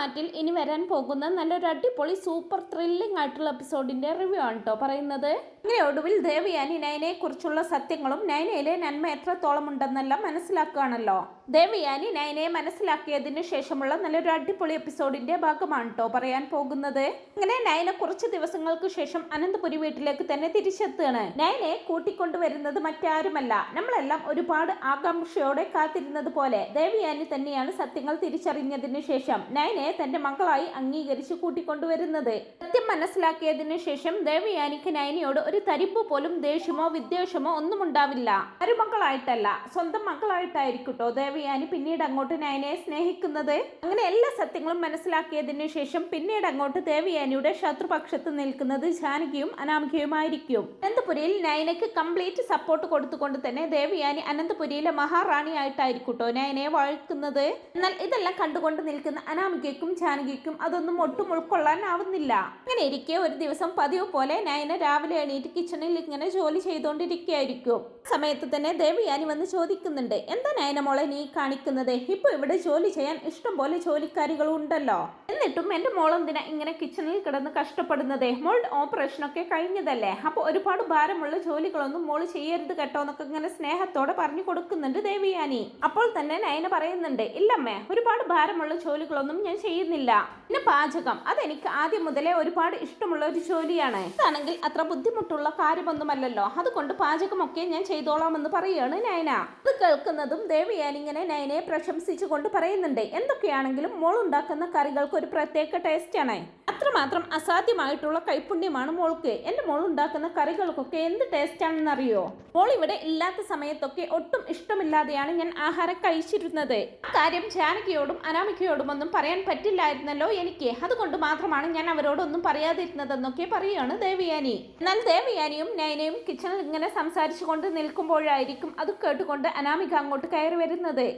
മാറ്റിൽ ഇനി വരാൻ പോകുന്ന നല്ലൊരു അടിപൊളി സൂപ്പർ ത്രില്ലിംഗ് ആയിട്ടുള്ള എപ്പിസോഡിന്റെ റിവ്യൂ ആണ് കേട്ടോ പറയുന്നത്. ഇങ്ങനെ ഒടുവിൽ ദേവയാനി നയനയെ കുറിച്ചുള്ള സത്യങ്ങളും നയനയിലെ നന്മ എത്രത്തോളം ഉണ്ടെന്നെല്ലാം മനസ്സിലാക്കുകയാണല്ലോ. ദേവയാനി നയനയെ മനസ്സിലാക്കിയതിന് ശേഷമുള്ള നല്ലൊരു അടിപൊളി എപ്പിസോഡിന്റെ ഭാഗമാണ് കേട്ടോ പറയാൻ പോകുന്നത്. അങ്ങനെ നയന കുറച്ച് ദിവസങ്ങൾക്ക് ശേഷം അനന്തപുരി വീട്ടിലേക്ക് തന്നെ തിരിച്ചെത്തുകയാണ്. നയനെ കൂട്ടിക്കൊണ്ടുവരുന്നത് മറ്റാരുമല്ല നമ്മളെല്ലാം ഒരുപാട് ആകാംക്ഷയോടെ കാത്തിരുന്നത് പോലെ ദേവയാനി തന്നെയാണ് സത്യങ്ങൾ തിരിച്ചറിഞ്ഞതിന് ശേഷം നയനെ തന്റെ മകളായി അംഗീകരിച്ച് കൂട്ടിക്കൊണ്ടുവരുന്നത്. സത്യം മനസ്സിലാക്കിയതിന് ശേഷം ദേവയാനിക്ക് നയനയോട് ഒരു തരിപ്പ് പോലും ദേഷ്യമോ വിദ്വേഷമോ ഒന്നും ഉണ്ടാവില്ല മരുമക്കളായിട്ടല്ല സ്വന്തം മക്കളായിട്ടായിരിക്കട്ടോ ദേവയാനി പിന്നീട് അങ്ങോട്ട് നയനയെ സ്നേഹിക്കുന്നത്. അങ്ങനെ എല്ലാ സത്യങ്ങളും മനസ്സിലാക്കിയതിനു ശേഷം പിന്നീട് അങ്ങോട്ട് ദേവയാനിയുടെ ശത്രുപക്ഷത്ത് നിൽക്കുന്നത് ജാനകിയും അനാമികയുമായിരിക്കും. അനന്തപുരിയിൽ നയനയ്ക്ക് കംപ്ലീറ്റ് സപ്പോർട്ട് കൊടുത്തുകൊണ്ട് തന്നെ ദേവയാനി അനന്തപുരിയിലെ മഹാറാണിയായിട്ടായിരിക്കട്ടോ നയനയെ വഴക്കുന്നത് എന്നാൽ ഇതെല്ലാം കണ്ടുകൊണ്ട് നിൽക്കുന്ന അനാമികയ്ക്കും ജാനകിക്കും അതൊന്നും ഒട്ടും ഉൾക്കൊള്ളാൻ ആവുന്നില്ല അങ്ങനെ ഇരിക്കെ ഒരു ദിവസം പതിവ് പോലെ നയന രാവിലെ എണീറ്റ് കിച്ചണിൽ ഇങ്ങനെ ജോലി ചെയ്തുകൊണ്ടിരിക്കുകയായിരിക്കും സമയത്ത് തന്നെ ദേവയാനി വന്ന് ചോദിക്കുന്നുണ്ട് എന്താ നയന മോളെ നീ കാണിക്കുന്നത്. ഇപ്പൊ ഇവിടെ ജോലി ചെയ്യാൻ ഇഷ്ടം പോലെ ജോലിക്കാരികൾ ഉണ്ടല്ലോ എന്നിട്ടും എന്റെ മോൾ എന്തിനാ ഇങ്ങനെ കിച്ചണിൽ കിടന്ന് കഷ്ടപ്പെടുന്നത്? മോൾ ഓപ്പറേഷൻ ഒക്കെ കഴിഞ്ഞതല്ലേ? അപ്പൊ ഒരുപാട് ഭാരമുള്ള ജോലികളൊന്നും മോൾ ചെയ്യരുത് കേട്ടോ എന്നൊക്കെ ഇങ്ങനെ സ്നേഹത്തോടെ പറഞ്ഞു കൊടുക്കുന്നുണ്ട് ദേവിയാനി. അപ്പോൾ തന്നെ നയന പറയുന്നുണ്ട് ഇല്ലമ്മേ ഒരുപാട് ഭാരമുള്ള ജോലികളൊന്നും ഞാൻ ചെയ്യുന്നില്ല. പിന്നെ പാചകം അതെനിക്ക് ആദ്യം മുതലേ ഒരുപാട് ഇഷ്ടമുള്ള ഒരു ജോലിയാണ്. ഇതാണെങ്കിൽ അത്ര ബുദ്ധിമുട്ടുള്ള കാര്യമൊന്നുമല്ലല്ലോ. അതുകൊണ്ട് പാചകമൊക്കെ ഞാൻ ചെയ്തോളാമെന്ന് പറയുകയാണ് നയന. അത് കേൾക്കുന്നതും ദേവിയാനി ഇങ്ങനെ നയനയെ പ്രശംസിച്ചുകൊണ്ട് പറയുന്നുണ്ട്. എന്തൊക്കെയാണെങ്കിലും മോൾ ഉണ്ടാക്കുന്ന കറികൾക്ക് ഒരു പ്രത്യേക ടേസ്റ്റാണ് അത്രമാത്രം അസാധ്യമായിട്ടുള്ള കൈപ്പുണ്യമാണ് മോൾക്ക്. എന്റെ മോൾ ഉണ്ടാക്കുന്ന കറികൾക്കൊക്കെ എന്ത് ടേസ്റ്റ് ആണെന്ന് അറിയോ മോൾ ഇവിടെ ഇല്ലാത്ത സമയത്തൊക്കെ ഒട്ടും ഇഷ്ടമില്ലാതെയാണ് ഞാൻ ആഹാരം കഴിച്ചിരുന്നത്. ആ കാര്യം ജാനകിയോടും അനാമികയോടും ഒന്നും പറയാൻ പറ്റില്ലായിരുന്നല്ലോ എനിക്ക്. അതുകൊണ്ട് മാത്രമാണ് ഞാൻ അവരോടൊന്നും പറയാതിരുന്നതെന്നൊക്കെ പറയുകയാണ് ദേവിയാനി. എന്നാൽ ദേവിയാനിയും നയനയും കിച്ചണിൽ ഇങ്ങനെ സംസാരിച്ചുകൊണ്ട് നിൽക്കുമ്പോഴായിരിക്കും അത് കേട്ടുകൊണ്ട് അനാമിക അങ്ങോട്ട് കയറി വരുന്നത്. എന്നാൽ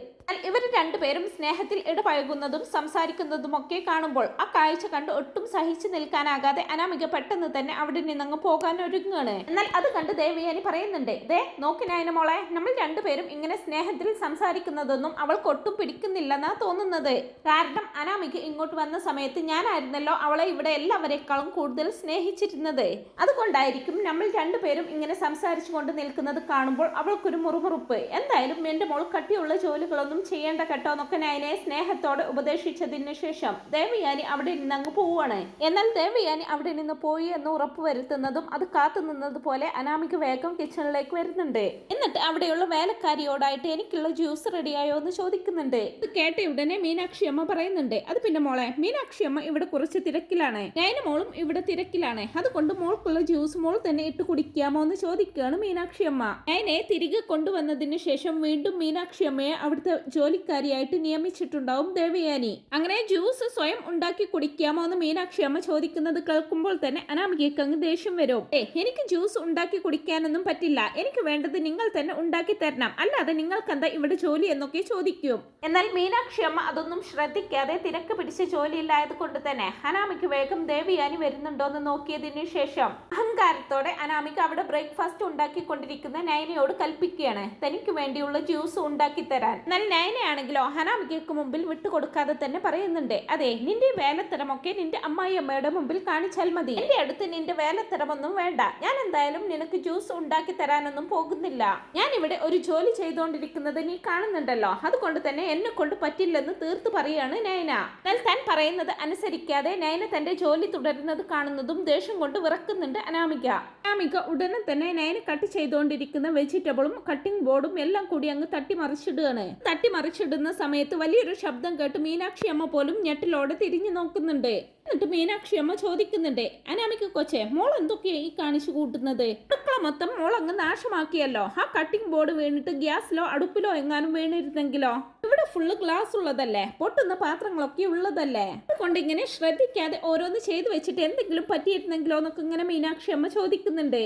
ഇവർ രണ്ടുപേരും സ്നേഹത്തിൽ ഇടപഴകുന്നതും സംസാരിക്കുന്നതും ഒക്കെ കാണുമ്പോൾ ആ കാഴ്ച കണ്ട് ഒട്ടും സഹിച്ചു നിൽക്കാനാകാതെ അനാമിക പെട്ടെന്ന് തന്നെ അവിടെ നിന്നങ്ങ് പോകാൻ ഒരുങ്ങുകയാണ്. എന്നാൽ അത് കണ്ട് ദേവയാനി പറയുന്നുണ്ട് ദേ നോക്കിനായന മോളെ നമ്മൾ രണ്ടുപേരും ഇങ്ങനെ സ്നേഹത്തിൽ സംസാരിക്കുന്നതൊന്നും അവൾക്ക് ഒട്ടും പിടിക്കുന്നില്ലെന്നാ തോന്നുന്നത്. കാരണം അനാമിക ഇങ്ങോട്ട് വന്ന സമയത്ത് ഞാനായിരുന്നല്ലോ അവളെ ഇവിടെ എല്ലാവരെക്കാളും കൂടുതൽ സ്നേഹിച്ചിരുന്നത്. അതുകൊണ്ടായിരിക്കും നമ്മൾ രണ്ടുപേരും ഇങ്ങനെ സംസാരിച്ചു കൊണ്ട് നിൽക്കുന്നത് കാണുമ്പോൾ അവൾക്കൊരു മുറുമുറുപ്പ്. എന്തായാലും എന്റെ മോൾ കട്ടിയുള്ള ജോലികളൊന്നും ചെയ്യേണ്ട കേട്ടോ എന്നൊക്കെ നയനെ സ്നേഹത്തോട് ഉപദേശിച്ചതിന് ശേഷം ദേവയാനി അവിടെ നിന്ന് അങ്ങ് പോവുകയാണ്. എന്നാൽ ദേവയാനി അവിടെ നിന്ന് പോയി എന്ന് ഉറപ്പുവരുത്തുന്നതും അത് കാത്തു നിന്നത് പോലെ അനാമിക വേഗം കിച്ചണിലേക്ക് വരുന്നുണ്ട്. എന്നിട്ട് അവിടെയുള്ള വേലക്കാരിയോടായിട്ട് എനിക്കുള്ള ജ്യൂസ് റെഡിയായോ എന്ന് ചോദിക്കുന്നുണ്ട്. ഇത് കേട്ട ഉടനെ മീനാക്ഷി അമ്മ പറയുന്നുണ്ട് അത് പിന്നെ മോളെ മീനാക്ഷി അമ്മ ഇവിടെ കുറച്ച് തിരക്കിലാണ്. നയന മോളും ഇവിടെ തിരക്കിലാണ്. അതുകൊണ്ട് മോൾക്കുള്ള ജ്യൂസ് മോൾ തന്നെ ഇട്ട് കുടിക്കാമോ എന്ന് ചോദിക്കുകയാണ് മീനാക്ഷി അമ്മ. നയനെ തിരികെ കൊണ്ടുവന്നതിന് ശേഷം വീണ്ടും മീനാക്ഷി അമ്മയെ അവിടുത്തെ ജോലിക്കാരിയായിട്ട് നിയമിച്ചിട്ടുണ്ടാവും ദേവയാനി. അങ്ങനെ ജ്യൂസ് സ്വയം ഉണ്ടാക്കി കുടിക്കാമോ എന്ന് മീനാക്ഷി അമ്മ ചോദിക്കുന്നത് കേൾക്കുമ്പോൾ തന്നെ അനാമികയ്ക്ക് അങ്ങ് ദേഷ്യം വരും. ഏ എനിക്ക് ജ്യൂസ് ഉണ്ടാക്കി കുടിക്കാനൊന്നും പറ്റില്ല. എനിക്ക് വേണ്ടത് നിങ്ങൾ തന്നെ ഉണ്ടാക്കി തരണം. അല്ലാതെ നിങ്ങൾക്കെന്താ ഇവിടെ ജോലി എന്നൊക്കെ ചോദിക്കും. എന്നാൽ മീനാക്ഷി അമ്മ അതൊന്നും ശ്രദ്ധിക്കാതെ തിരക്ക് പിടിച്ച ജോലിയില്ലായത് കൊണ്ട് തന്നെ അനാമിക്ക് വേഗം ദേവിയാനി വരുന്നുണ്ടോ എന്ന് നോക്കിയതിന് ശേഷം അഹങ്കാരത്തോടെ അനാമിക അവിടെ ബ്രേക്ക്ഫാസ്റ്റ് ഉണ്ടാക്കിക്കൊണ്ടിരിക്കുന്ന നയനയോട് കൽപ്പിക്കുകയാണ്. തനിക്ക് വേണ്ടിയുള്ള ജ്യൂസ് ഉണ്ടാക്കി തരാൻ. എന്നാൽ നയനയാണെങ്കിലോ ഹനാമികയ്ക്ക് മുമ്പിൽ വിട്ടുകൊടുക്കാതെ തന്നെ പറയുന്നുണ്ട്. അതെ നിന്റെ വേലത്തരമൊക്കെ നിന്റെ അമ്മായി അമ്മയുടെ മുമ്പിൽ കാണിച്ചാൽ മതി. എന്റെ അടുത്ത് നിന്റെ വേലത്തരമൊന്നും വേണ്ട. ഞാൻ എന്തായാലും നിനക്ക് ജ്യൂസ് ഉണ്ടാക്കി തരാനൊന്നും പോകുന്നില്ല. ഞാൻ ഇവിടെ ഒരു ജോലി ചെയ്തുകൊണ്ടിരിക്കുന്നത് നീ കാണുന്നുണ്ടല്ലോ. അതുകൊണ്ട് തന്നെ എന്നെ കൊണ്ട് പറ്റില്ലെന്ന് തീർത്തു പറയാണ് നയന. എന്നാൽ താൻ പറയുന്നത് അനുസരിക്കാതെ നയന തന്റെ ജോലി തുടരുന്നത് കാണുന്നതും ദേഷ്യം കൊണ്ട് വിറക്കുന്നുണ്ട് അനാമിക. അനാമിക ഉടനെ തന്നെ നയന കട്ട് ചെയ്തുകൊണ്ടിരിക്കുന്ന വെജിറ്റബിളും കട്ടിംഗ് ബോർഡും എല്ലാം കൂടി അങ്ങ് തട്ടിമറിച്ചിടുകയാണ്. തട്ടിമറിച്ചിടുന്ന സമയത്ത് വലിയൊരു ശബ്ദം കേട്ട് മീനാക്ഷി അമ്മ പോലും ഞെട്ടിലോടെ തിരിഞ്ഞു നോക്കുന്നുണ്ട്. എന്നിട്ട് മീനാക്ഷി അമ്മ ചോദിക്കുന്നുണ്ട് അനാമിക്ക് കൊച്ചെ മോൾ എന്തൊക്കെയാ ഈ കാണിച്ചു കൂട്ടുന്നത്? അടുക്കള മൊത്തം മോൾ അങ്ങ് നാശമാക്കിയല്ലോ. ആ കട്ടിംഗ് ബോർഡ് വീണിട്ട് ഗ്യാസിലോ അടുപ്പിലോ എങ്ങാനും വീണിരുന്നെങ്കിലോ? ഇവിടെ ഫുള്ള് ഗ്ലാസ് ഉള്ളതല്ലേ? പൊട്ടുന്ന പാത്രങ്ങളൊക്കെ ഉള്ളതല്ലേ? അതുകൊണ്ട് ഇങ്ങനെ ശ്രദ്ധിക്കാതെ ഓരോന്ന് ചെയ്തു വെച്ചിട്ട് എന്തെങ്കിലും പറ്റിയിരുന്നെങ്കിലോ? എന്നൊക്കെ ഇങ്ങനെ മീനാക്ഷി അമ്മ ചോദിക്കുന്നുണ്ട്.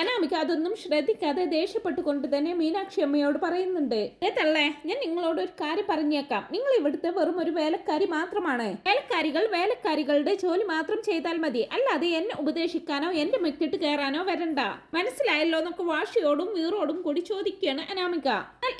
അനാമിക അതൊന്നും ശ്രദ്ധിക്കാതെ ദേഷ്യപ്പെട്ടുകൊണ്ട് തന്നെ മീനാക്ഷി അമ്മയോട് പറയുന്നുണ്ട് തള്ളേ ഞാൻ നിങ്ങളോട് ഒരു കാര്യം പറഞ്ഞേക്കാം. നിങ്ങൾ ഇവിടുത്തെ വെറും ഒരു വേലക്കാരി മാത്രമാണ്. വേലക്കാരികൾ വേലക്കാരികളുടെ ജോലി മാത്രം ചെയ്താൽ മതി. അല്ലാതെ എന്നെ ഉപദേശിക്കാനോ എന്റെ മെക്കിട്ട് കയറാനോ വരണ്ട. മനസ്സിലായല്ലോ എന്നൊക്കെ വാശിയോടും വീറോടും കൂടി ചോദിക്കുകയാണ് അനാമിക.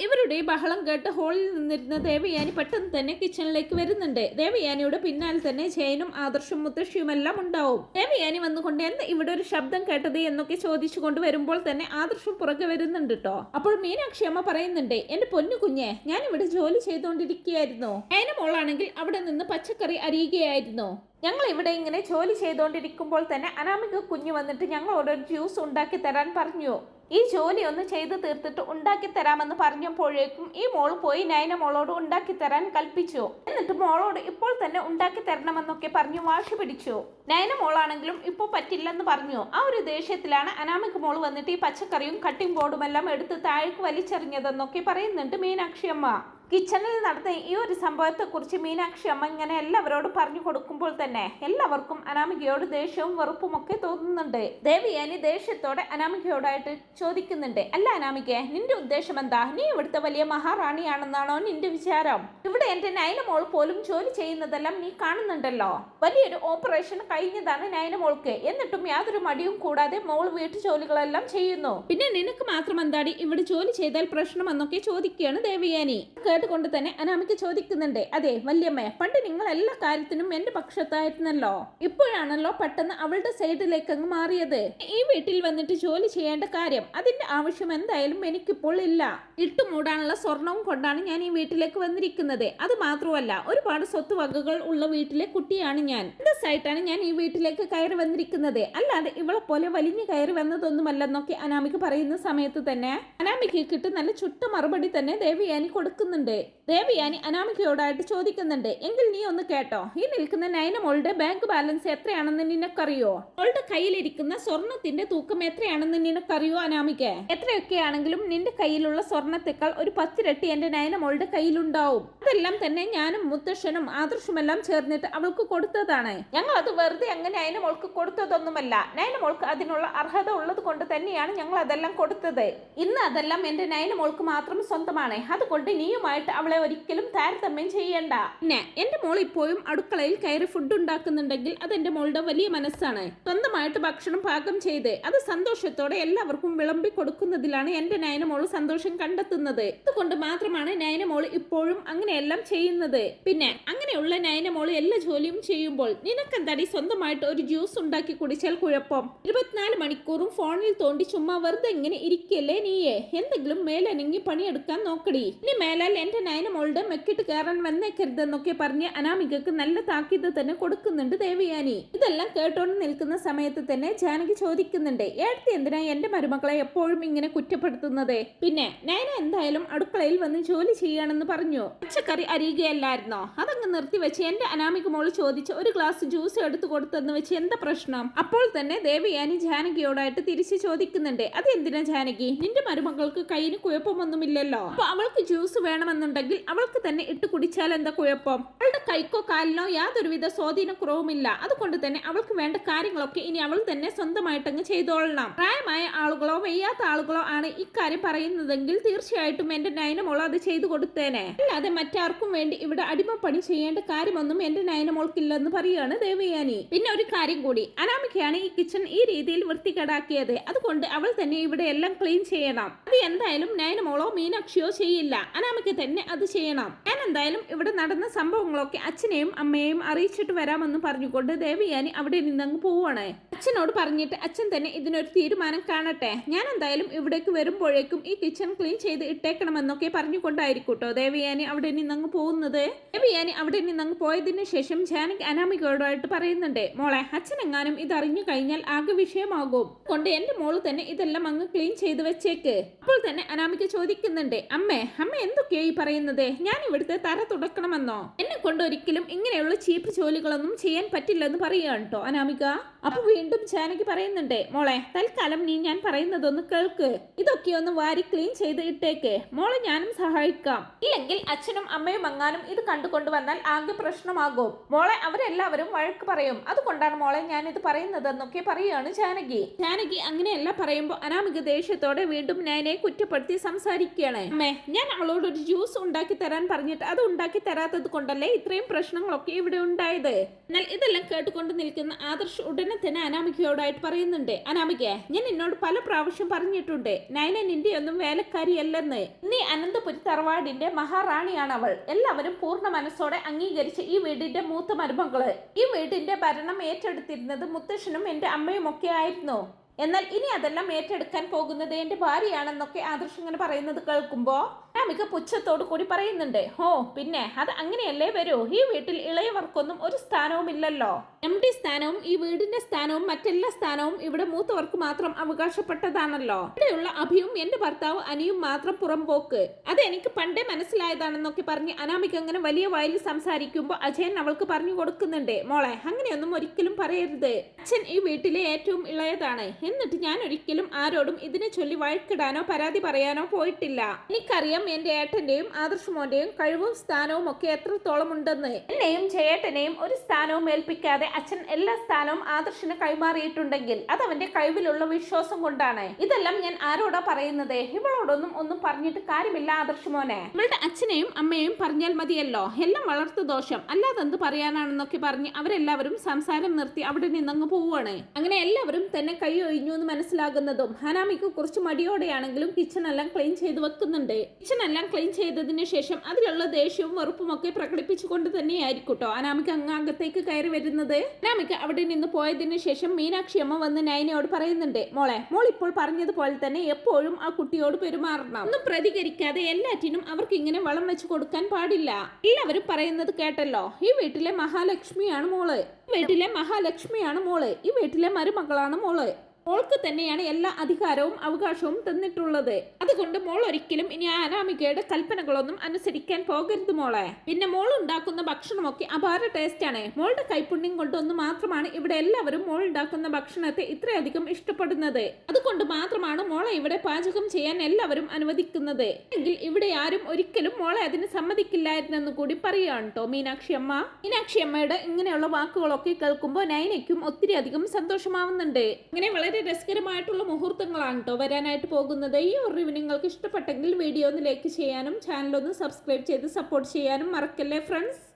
ഇവരുടെ ബഹളം കേട്ട് ഹോളിൽ നിന്നിരുന്ന ദേവയാനി പെട്ടെന്ന് തന്നെ കിച്ചണിലേക്ക് വരുന്നുണ്ട്. ദേവയാനിയുടെ പിന്നാലെ തന്നെ ജയനും ആദർശും മുത്തശ്ശിയുമെല്ലാം ഉണ്ടാവും. ദേവയാനി വന്നുകൊണ്ട് എന്ന് ഇവിടെ ഒരു ശബ്ദം കേട്ടത്? എന്നൊക്കെ ചോദിച്ചുകൊണ്ട് വരുമ്പോൾ തന്നെ ആദർശം പുറകെ വരുന്നുണ്ട് കേട്ടോ അപ്പോൾ മീനാക്ഷി അമ്മ പറയുന്നുണ്ട് എന്റെ പൊന്നു കുഞ്ഞെ ഞാൻ ഇവിടെ ജോലി ചെയ്തുകൊണ്ടിരിക്കുകയായിരുന്നു അതിന് മോളാണെങ്കിൽ അവിടെ നിന്ന് പച്ചക്കറി അരിയുകയായിരുന്നു. ഞങ്ങൾ ഇവിടെ ഇങ്ങനെ ജോലി ചെയ്തുകൊണ്ടിരിക്കുമ്പോൾ തന്നെ അനാമിക കുഞ്ഞു വന്നിട്ട് ഞങ്ങളോട് ജ്യൂസ് ഉണ്ടാക്കി തരാൻ പറഞ്ഞു. ഈ ജോലി ഒന്ന് ചെയ്തു തീർത്തിട്ട് ഉണ്ടാക്കി തരാമെന്ന് പറഞ്ഞപ്പോഴേക്കും ഈ മോൾ പോയി നയന മോളോട് ഉണ്ടാക്കി തരാൻ കൽപ്പിച്ചു. എന്നിട്ട് മോളോട് ഇപ്പോൾ തന്നെ ഉണ്ടാക്കി തരണമെന്നൊക്കെ പറഞ്ഞു വാശി പിടിച്ചു. നയന മോളാണെങ്കിലും ഇപ്പോൾ പറ്റില്ലെന്ന് പറഞ്ഞു. ആ ഒരു ദേഷ്യത്തിലാണ് അനാമിക് മോൾ വന്നിട്ട് ഈ പച്ചക്കറിയും കട്ടിംഗ് ബോർഡുമെല്ലാം എടുത്ത് താഴേക്ക് വലിച്ചെറിഞ്ഞതെന്നൊക്കെ പറയുന്നുണ്ട് മീനാക്ഷി അമ്മ കിച്ചണിൽ നടന്ന ഈ ഒരു സംഭവത്തെക്കുറിച്ച് മീനാക്ഷി അമ്മ ഇങ്ങനെ എല്ലാവരോടും പറഞ്ഞു കൊടുക്കുമ്പോൾ തന്നെ എല്ലാവർക്കും അനാമികയോട് ദേഷ്യവും വെറുപ്പും ഒക്കെ തോന്നുന്നുണ്ട്. ദേവിയാനി ദേഷ്യത്തോടെ അനാമികയോടായിട്ട് ചോദിക്കുന്നുണ്ട്. അല്ല അനാമിക നിന്റെ ഉദ്ദേശം എന്താ? നീ ഇവിടുത്തെ വലിയ മഹാറാണിയാണെന്നാണോ നിന്റെ വിചാരം? ഇവിടെ എന്റെ നയനമോൾ പോലും ജോലി ചെയ്യുന്നതെല്ലാം നീ കാണുന്നുണ്ടല്ലോ. വലിയൊരു ഓപ്പറേഷൻ കഴിഞ്ഞതാണ് നയനമോൾക്ക്. എന്നിട്ടും യാതൊരു മടിയും കൂടാതെ മോൾ വീട്ടു ജോലികളെല്ലാം ചെയ്യുന്നു. പിന്നെ നിനക്ക് മാത്രം എന്താടി ഇവിടെ ജോലി ചെയ്താൽ പ്രശ്നമെന്നൊക്കെ ചോദിക്കുകയാണ് ദേവിയാനി കേട്ടുകൊണ്ട് തന്നെ അനാമിക ചോദിക്കുന്നുണ്ട് അതെ വല്യമ്മ പണ്ട് നിങ്ങൾ എല്ലാ കാര്യത്തിനും എന്റെ പക്ഷത്തായിരുന്നല്ലോ. ഇപ്പോഴാണല്ലോ പെട്ടെന്ന് അവളുടെ സൈഡിലേക്ക് അങ്ങ് മാറിയത്. ഈ വീട്ടിൽ വന്നിട്ട് ജോലി ചെയ്യേണ്ട കാര്യം അതിന്റെ ആവശ്യം എന്തായാലും എനിക്കിപ്പോൾ ഇല്ല. ഇട്ടു ഇട്ടുമൂടാനുള്ള സ്വർണവും കൊണ്ടാണ് ഞാൻ ഈ വീട്ടിലേക്ക് വന്നിരിക്കുന്നത്. അത് മാത്രമല്ല ഒരുപാട് സ്വത്ത് വകകൾ ഉള്ള വീട്ടിലെ കുട്ടിയാണ് ഞാൻ. ആയിട്ടാണ് ഞാൻ ഈ വീട്ടിലേക്ക് കയറി വന്നിരിക്കുന്നത്. അല്ലാതെ ഇവളെ പോലെ വലിഞ്ഞു കയറി വന്നതൊന്നുമല്ലെന്നൊക്കെ അനാമിക പറയുന്ന സമയത്ത് തന്നെ അനാമികയ്ക്കിട്ട് നല്ല ചുട്ട മറുപടി തന്നെ ദേവിയാനി കൊടുക്കുന്നുണ്ട്. day ദേവിയാനി അനാമികയോടായിട്ട് ചോദിക്കുന്നുണ്ട് എങ്കിൽ നീ ഒന്ന് കേട്ടോ ഈ നിൽക്കുന്ന നയനമോളുടെ ബാങ്ക് ബാലൻസ് എത്രയാണെന്ന് നിനക്കറിയോ? അവളുടെ കയ്യിലിരിക്കുന്ന സ്വർണത്തിന്റെ തൂക്കം എത്രയാണെന്ന് നിനക്കറിയോ അനാമിക? എത്രയൊക്കെയാണെങ്കിലും നിന്റെ കയ്യിലുള്ള സ്വർണത്തെക്കാൾ ഒരു പത്തിരട്ടി എന്റെ നയനമോളുടെ കയ്യിലുണ്ടാവും. അതെല്ലാം തന്നെ ഞാനും മുത്തശ്ശനും ആദർശുമെല്ലാം ചേർന്നിട്ട് അവൾക്ക് കൊടുത്തതാണ്. ഞങ്ങൾ അത് വെറുതെ അങ്ങനെ നയനമോൾക്ക് കൊടുത്തതൊന്നുമല്ല. നയനമോൾക്ക് അതിനുള്ള അർഹത ഉള്ളത് കൊണ്ട് തന്നെയാണ് ഞങ്ങൾ അതെല്ലാം കൊടുത്തത്. ഇന്ന് അതെല്ലാം എന്റെ നയനമോൾക്ക് മാത്രം സ്വന്തമാണ്. അതുകൊണ്ട് നീയുമായിട്ട് അവളെ ഒരിക്കലും താരതമ്യം ചെയ്യണ്ട. പിന്നെ എന്റെ മോൾ ഇപ്പോഴും അടുക്കളയിൽ കയറി ഫുഡ് ഉണ്ടാക്കുന്നുണ്ടെങ്കിൽ അത് എന്റെ മോളുടെ വലിയ മനസ്സാണ്. സ്വന്തമായിട്ട് ഭക്ഷണം പാകം ചെയ്ത് അത് സന്തോഷത്തോടെ എല്ലാവർക്കും വിളമ്പി കൊടുക്കുന്നതിലാണ് എന്റെ നയനമോൾ സന്തോഷം കണ്ടെത്തുന്നത്. അതുകൊണ്ട് മാത്രമാണ് നയനമോൾ ഇപ്പോഴും അങ്ങനെയെല്ലാം ചെയ്യുന്നത്. പിന്നെ അങ്ങനെയുള്ള നയനമോൾ എല്ലാ ജോലിയും ചെയ്യുമ്പോൾ നിനക്കെന്താടി സ്വന്തമായിട്ട് ഒരു ജ്യൂസ് ഉണ്ടാക്കി കുടിച്ചാൽ കുഴപ്പം? ഇരുപത്തിനാല് മണിക്കൂറും ഫോണിൽ തോണ്ടി ചുമ്മാ വെറുതെ ഇങ്ങനെ ഇരിക്കല്ലേ നീയെ? എന്തെങ്കിലും മേലനങ്ങി പണിയെടുക്കാൻ നോക്കടി. ഇനി മേലാൽ എന്റെ നയനമോളുടെ മെക്കിട്ട് കയറാൻ വന്നേക്കരുതെന്നൊക്കെ പറഞ്ഞ് അനാമികക്ക് നല്ല താക്കീത് തന്നെ കൊടുക്കുന്നുണ്ട് ദേവയാനി. ഇതെല്ലാം കേട്ടോണ്ട് നിൽക്കുന്ന സമയത്ത് തന്നെ ജാനകി ചോദിക്കുന്നുണ്ട് ഏടത്തി എന്തിനാ എന്റെ മരുമക്കളെ എപ്പോഴും ഇങ്ങനെ കുറ്റപ്പെടുത്തുന്നത്? പിന്നെ നയന എന്തായാലും അടുക്കളയിൽ വന്ന് ജോലി ചെയ്യാണെന്ന് പറഞ്ഞു. പച്ചക്കറി അരിയുകയല്ലായിരുന്നോ? അതങ്ങ് നിർത്തിവെച്ച് എന്റെ അനാമിക മോൾ ചോദിച്ച് ഒരു ഗ്ലാസ് ജ്യൂസ് എടുത്തു കൊടുത്തെന്ന് വെച്ച് എന്താ പ്രശ്നം? അപ്പോൾ തന്നെ ദേവയാനി ജാനകിയോടായിട്ട് തിരിച്ചു ചോദിക്കുന്നുണ്ട് അത് എന്തിനാ ജാനകി? നിന്റെ മരുമകൾക്ക് കയ്യിന് കുഴപ്പമൊന്നുമില്ലല്ലോ. അപ്പൊ അവൾക്ക് ജ്യൂസ് വേണമെന്നുണ്ടെങ്കിൽ അവൾക്ക് തന്നെ ഇട്ട് കുടിച്ചാൽ എന്താ കുഴപ്പം? അവളുടെ കൈക്കോ കാലിനോ യാതൊരുവിധ സ്വാധീനക്കുറവുമില്ല അതുകൊണ്ട് തന്നെ അവൾക്ക് വേണ്ട കാര്യങ്ങളൊക്കെ ഇനി അവൾ തന്നെ സ്വന്തമായിട്ടങ്ങ് ചെയ്തോളണം. പ്രായമായ ആളുകളോ വയ്യാത്ത ആളുകളോ ആണ് ഇക്കാര്യം പറയുന്നതെങ്കിൽ തീർച്ചയായിട്ടും എന്റെ നയനമോൾ അത് ചെയ്തു കൊടുത്തേനെ. അല്ലാതെ മറ്റാർക്കും വേണ്ടി ഇവിടെ അടിമപ്പണി ചെയ്യേണ്ട കാര്യമൊന്നും എന്റെ നയനമോൾക്കില്ലെന്ന് പറയുകയാണ് ദേവയാനി. പിന്നെ ഒരു കാര്യം കൂടി. അനാമികയാണ് ഈ കിച്ചൺ ഈ രീതിയിൽ വൃത്തികേടാക്കിയത്. അതുകൊണ്ട് അവൾ തന്നെ ഇവിടെ എല്ലാം ക്ലീൻ ചെയ്യണം. അത് എന്തായാലും നയനമോളോ മീനാക്ഷിയോ ചെയ്യില്ല. അനാമിക തന്നെ അത് ചെയ്യണം. ഞാൻ എന്തായാലും ഇവിടെ നടന്ന സംഭവങ്ങളൊക്കെ അച്ഛനെയും അമ്മയെയും അറിയിച്ചിട്ട് വരാമെന്ന് പറഞ്ഞുകൊണ്ട് ദേവയാനി അവിടെ നിന്നങ്ങ് പോവാണ് അച്ഛനോട് പറഞ്ഞിട്ട് അച്ഛൻ തന്നെ ഇതിനൊരു തീരുമാനം കാണട്ടെ. ഞാൻ എന്തായാലും ഇവിടേക്ക് വരുമ്പോഴേക്കും ഈ കിച്ചൺ ക്ലീൻ ചെയ്ത് ഇട്ടേക്കണമെന്നൊക്കെ പറഞ്ഞുകൊണ്ടായിരിക്കും കേട്ടോ ദേവിയാനി അവിടെ നിന്നങ്ങ് പോകുന്നത്. ദേവിയാനി അവിടെ നിന്നങ്ങ് പോയതിന് ശേഷം ജാനക് അനാമികയോടായിട്ട് പറയുന്നുണ്ട് മോളെ അച്ഛനെങ്ങാനും ഇത് അറിഞ്ഞു കഴിഞ്ഞാൽ ആകെ വിഷയമാകും. കൊണ്ട് എന്റെ മോൾ തന്നെ ഇതെല്ലാം അങ്ങ് ക്ലീൻ ചെയ്ത് വെച്ചേക്ക്. അപ്പോൾ തന്നെ അനാമിക ചോദിക്കുന്നുണ്ട് അമ്മേ അമ്മ എന്തൊക്കെയാ ഈ പറയുന്നത്? ഞാൻ ഇവിടുത്തെ തറ തുടക്കണമെന്നോ? കൊണ്ട് ഒരിക്കലും ഇങ്ങനെയുള്ള ചീപ്പ് ജോലികളൊന്നും ചെയ്യാൻ പറ്റില്ലെന്ന് പറയുകയാണ് കേട്ടോ അനാമിക. അപ്പൊ വീണ്ടും ജാനകി പറയുന്നുണ്ട് മോളെ തൽക്കാലം നീ ഞാൻ പറയുന്നതൊന്ന് കേൾക്ക്. ഇതൊക്കെ ഒന്ന് വാരി ക്ലീൻ ചെയ്ത് ഇട്ടേക്ക്. മോളെ ഞാനും സഹായിക്കാം. ഇല്ലെങ്കിൽ അച്ഛനും അമ്മയും അങ്ങാനും ഇത് കണ്ടുകൊണ്ട് വന്നാൽ ആകെ പ്രശ്നമാകും. മോളെ അവരെല്ലാവരും വഴക്ക് പറയും. അതുകൊണ്ടാണ് മോളെ ഞാൻ ഇത് പറയുന്നതെന്നൊക്കെ പറയുകയാണ് ജാനകി. ജാനകി അങ്ങനെയല്ല പറയുമ്പോൾ അനാമിക ദേഷ്യത്തോടെ വീണ്ടും നയനെ കുറ്റപ്പെടുത്തി സംസാരിക്കുകയാണ്. അമ്മേ ഞാൻ അവളോട് ഒരു ജ്യൂസ് ഉണ്ടാക്കി തരാൻ പറഞ്ഞിട്ട് അത് ഉണ്ടാക്കി തരാത്തത് കൊണ്ടല്ലേ ഇത്രയും പ്രശ്നങ്ങളൊക്കെ ഇവിടെ ഉണ്ടായത്. എന്നാൽ ഇതെല്ലാം കേട്ടുകൊണ്ട് നിൽക്കുന്ന ആദർശ് ഉടനെ തന്നെ അനാമികയോടായിട്ട് പറയുന്നുണ്ട്. അനാമിക ഞാൻ എന്നോട് പല പ്രാവശ്യം പറഞ്ഞിട്ടുണ്ട്. നയന നിന്റെ ഒന്നും വേലക്കാരിയല്ലെന്ന്. നീ അനന്തപുരി തറവാടിന്റെ മഹാറാണിയാണ് അവൾ എല്ലാവരും പൂർണ മനസ്സോടെ അംഗീകരിച്ച ഈ വീടിന്റെ മൂത്ത മരുമകൾ. ഈ വീടിന്റെ ഭരണം ഏറ്റെടുത്തിരുന്നത് മുത്തശ്ശനും എന്റെ അമ്മയും ഒക്കെ ആയിരുന്നു. എന്നാൽ ഇനി അതെല്ലാം ഏറ്റെടുക്കാൻ പോകുന്നത് എന്റെ ഭാര്യയാണെന്നൊക്കെ ആദർശ് ഇങ്ങനെ പറയുന്നത് കേൾക്കുമ്പോ അനാമിക പുച്ഛത്തോടു കൂടി പറയുന്നുണ്ട് ഹോ പിന്നെ അത് അങ്ങനെയല്ലേ വരൂ? ഈ വീട്ടിൽ ഇളയവർക്കൊന്നും ഒരു സ്ഥാനവും ഇല്ലല്ലോ. എം ഡി സ്ഥാനവും ഈ വീടിന്റെ സ്ഥാനവും മറ്റെല്ലാ സ്ഥാനവും ഇവിടെ മൂത്തവർക്ക് മാത്രം അവകാശപ്പെട്ടതാണല്ലോ. ഇവിടെയുള്ള അഭിയും എന്റെ ഭർത്താവ് അനിയും മാത്രം പുറം പോക്ക് അത് എനിക്ക് പണ്ടേ മനസ്സിലായതാണെന്നൊക്കെ പറഞ്ഞ് അനാമിക അങ്ങനെ വലിയ വായിൽ സംസാരിക്കുമ്പോൾ അജയൻ അവൾക്ക് പറഞ്ഞു കൊടുക്കുന്നുണ്ട് മോളെ അങ്ങനെയൊന്നും ഒരിക്കലും പറയരുത്. അച്ഛൻ ഈ വീട്ടിലെ ഏറ്റവും ഇളയതാണ്. എന്നിട്ട് ഞാൻ ഒരിക്കലും ആരോടും ഇതിനെ ചൊല്ലി വഴക്കിടാനോ പരാതി പറയാനോ പോയിട്ടില്ല. എനിക്കറിയാം എന്റെ ഏട്ടന്റെയും ആദർശമോന്റെയും കഴിവും സ്ഥാനവും ഒക്കെ എത്രത്തോളം ഉണ്ടെന്ന്. എന്നെയും ചേട്ടനെയും ഒരു സ്ഥാനവും ഏൽപ്പിക്കാതെ അച്ഛൻ എല്ലാ സ്ഥാനവും ആദർശിന് കൈമാറിയിട്ടുണ്ടെങ്കിൽ അത് അവന്റെ കഴിവിലുള്ള വിശ്വാസം കൊണ്ടാണ്. ഇതെല്ലാം ഞാൻ ആരോടാ പറയുന്നത്? ഇവളോടൊന്നും ഒന്നും പറഞ്ഞിട്ട് കാര്യമില്ല ആദർശ് മോനെ ഇവളുടെ അച്ഛനെയും അമ്മയെയും പറഞ്ഞാൽ മതിയല്ലോ. എല്ലാം വളർത്തു ദോഷം. അല്ലാതെ എന്ത് പറയാനാണെന്നൊക്കെ പറഞ്ഞ് അവരെല്ലാവരും സംസാരം നിർത്തി അവിടെ നിന്നങ്ങ് പോവുകയാണ് അങ്ങനെ എല്ലാവരും തന്നെ കൈ എന്ന് മനസ്സിലാകുന്നതും ഹനാമിക്ക് കുറച്ച് മടിയോടെയാണെങ്കിലും കിച്ചൺ എല്ലാം ക്ലീൻ ചെയ്ത് വെക്കുന്നുണ്ട്. കിച്ചൺ എല്ലാം ക്ലീൻ ചെയ്തതിന് ശേഷം അതിലുള്ള ദേഷ്യവും വെറുപ്പും ഒക്കെ പ്രകടിപ്പിച്ചുകൊണ്ട് തന്നെയായിരിക്കും കേട്ടോ അനാമിക്ക് അങ്ങാകത്തേക്ക് കയറി വരുന്നത്. അനാമിക്ക് അവിടെ നിന്ന് പോയതിനു ശേഷം മീനാക്ഷി അമ്മ വന്ന് നയനയോട് പറയുന്നുണ്ട് മോളെ മോൾ ഇപ്പോൾ പറഞ്ഞതുപോലെ തന്നെ എപ്പോഴും ആ കുട്ടിയോട് പെരുമാറണം. ഒന്നും പ്രതികരിക്കാതെ എല്ലാറ്റിനും അവർക്ക് ഇങ്ങനെ വളം വെച്ച് കൊടുക്കാൻ പാടില്ല. എല്ലാവരും പറയുന്നത് കേട്ടല്ലോ ഈ വീട്ടിലെ മഹാലക്ഷ്മിയാണ് മോൾ. വീട്ടിലെ മഹാലക്ഷ്മിയാണ് മോൾ. ഈ വീട്ടിലെ മരുമകളാണ് മോൾ. മോൾക്ക് തന്നെയാണ് എല്ലാ അധികാരവും അവകാശവും തന്നിട്ടുള്ളത്. അതുകൊണ്ട് മോൾ ഒരിക്കലും ഇനി അനാമികയുടെ കൽപ്പനകളൊന്നും അനുസരിക്കാൻ പോകരുത് മോളെ. പിന്നെ മോൾ ഉണ്ടാക്കുന്ന ഭക്ഷണമൊക്കെ അപാര ടേസ്റ്റാണ് മോളുടെ കൈപ്പുണ്യം കൊണ്ടൊന്ന് മാത്രമാണ് ഇവിടെ എല്ലാവരും മോൾ ഉണ്ടാക്കുന്ന ഭക്ഷണത്തെ ഇത്രയധികം ഇഷ്ടപ്പെടുന്നത്. അതുകൊണ്ട് മാത്രമാണ് മോളെ ഇവിടെ പാചകം ചെയ്യാൻ എല്ലാവരും അനുവദിക്കുന്നത്. എങ്കിൽ ഇവിടെ ആരും ഒരിക്കലും മോളെ അതിന് സമ്മതിക്കില്ലായിരുന്നെന്ന് കൂടി പറയുകയാണ് കേട്ടോ മീനാക്ഷി അമ്മ. മീനാക്ഷി അമ്മയുടെ ഇങ്ങനെയുള്ള വാക്കുകളൊക്കെ കേൾക്കുമ്പോൾ നൈനയ്ക്കും ഒത്തിരി അധികം സന്തോഷമാവുന്നുണ്ട്. ഇങ്ങനെ വളരെ രസകരമായിട്ടുള്ള മുഹൂർത്തങ്ങളാണ് കേട്ടോ വരാനായിട്ട് പോകുന്നത്. ഈ റിവ്യൂ നിങ്ങൾക്ക് ഇഷ്ടപ്പെട്ടെങ്കിൽ വീഡിയോ ഒന്ന് ലൈക്ക് ചെയ്യാനും ചാനൽ ഒന്ന് സബ്സ്ക്രൈബ് ചെയ്ത് സപ്പോർട്ട് ചെയ്യാനും മറക്കല്ലേ ഫ്രണ്ട്സ്